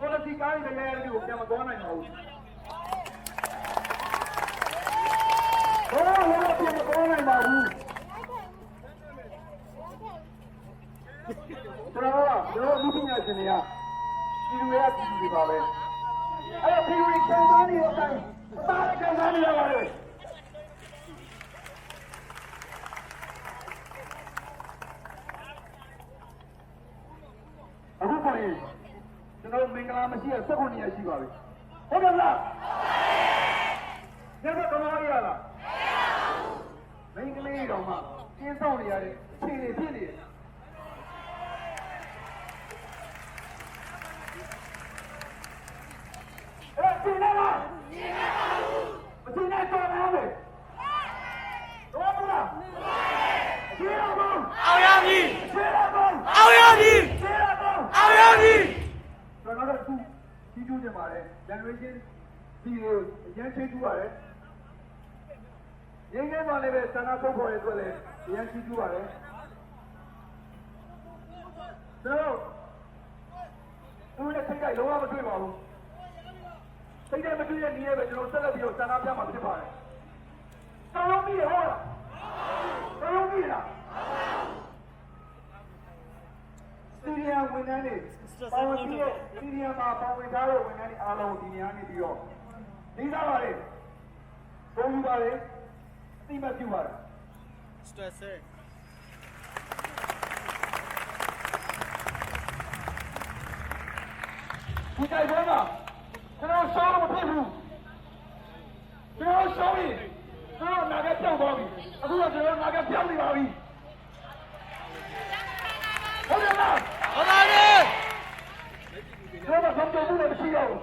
We're going to be going to the land of the Amazon. ရှင်တွေကပြည်သူတွေကပြည်သူတွေပါပဲအဲ့တော့ပြည်သူတွေခံစားနေတဲ့အတိုင်းအသားလည်းခံစားနေရပါတယ်အခုပေါ်ရင်ကျွန်တော်မင်္ဂလာမရှိရ19ရက်ရှိပါပြီဟုတ်တယ်မလားဟုတ်ကဲ့ညဘက်ကမားရလားမင်္ဂလေးတော်မှာကျင်းဆောင်နေရတဲ့အခြေအနေဖြစ်နေတယ်အဲ့ဒါကျင်းနေလားကျင်းနေပါဘူးမကျင်းနေတော့နားမယ်တော့မလားကျင်းရပါဘူး အောင်ရမည် ကျင်းရပါဘူး အောင်ရမည် ကျင်းရပါဘူး အောင်ရမည် ကျွန်တော်တို့အခု ကြီးကျူးနေပါတယ် generation ဒီကိုအရင်ချင်းကျူးပါတယ်ရင်းနှီးမှလည်းပဲဆန္ဒထုတ်ဖော်ရတဲ့အတွက်လည်းအရင်ကြီးကျူးပါတယ်ကျွန်တော်တို့လည်းထိတ်ကြလုံးဝမတွေ့ပါဘူးထိတ်တယ်မတွေ့တဲ့နည်းနဲ့ပဲကျွန်တော်ဆက်လက်ပြီးတော့ဆန္ဒပြမှာဖြစ်ပါတယ်တော်လုံးပြီဟုတ်လားတော်လုံးပြီလားစီရီယံဝန် ထမ်းတွေပါဝင်ပြီးတော့စီရီယံမှာပါဝင်ထားတဲ့ဝန်ထမ်းတွေအားလုံးဒီနေရာနေပြီးတော့လေးစားပါတယ်ဘုံယူပါတယ်အသိမှတ်ပြုပါတယ် stressor ဒီကြိုက်ပွဲမှာကျွန်တော်ရှောင်းလို့မဖြစ်ဘူးကျွန်တော်ရှောင်းရင်ကျွန်တော်နာကပြောက်သွားပြီအခုတော့ကျွန်တော်နာကပြောက်နေပါပြီဟုတ်တယ်လား ဟုတ်ပါတယ် ကျွန်တော်ဆုံးဖြတ်မှုလည်းမရှိတော့ဘူး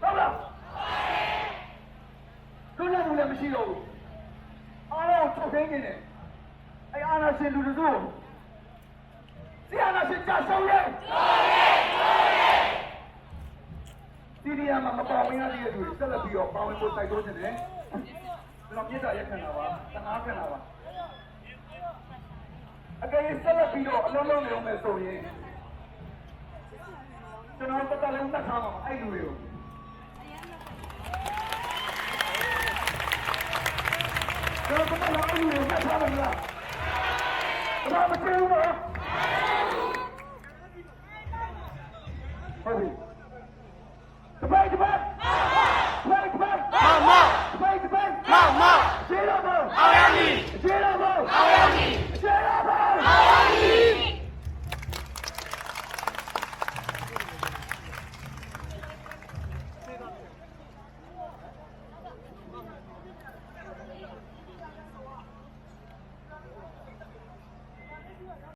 ဟုတ်လားသူလည်းဘူးလည်းမရှိတော့ဘူး အားလုံးချုပ်သိနေတယ်အဲ့အာနာရှင်လူတို့စီအာနာရှင်ကြာဆုံးရဲ့စီရီယာမှာမပါဝင်ရတဲ့လူတွေဆက်လက်ပြီးတော့ပါဝင်ဖို့တိုက်တွန်းနေတယ်ကျွန်တော်ပြစ်တာရက်ခံတာပါတနာခံတာပါအကယ်၍ဆက်လက်ပြီးတော့အလုံးလုံးနေအောင်မယ်ဆိုရင်ကျွန်တော်တက်တက်လုံးတက်ထားမှာအဲ့လူတွေကို ကျွန်တော်တက်တက်လုံးအဲ့လူတွေကိုတက်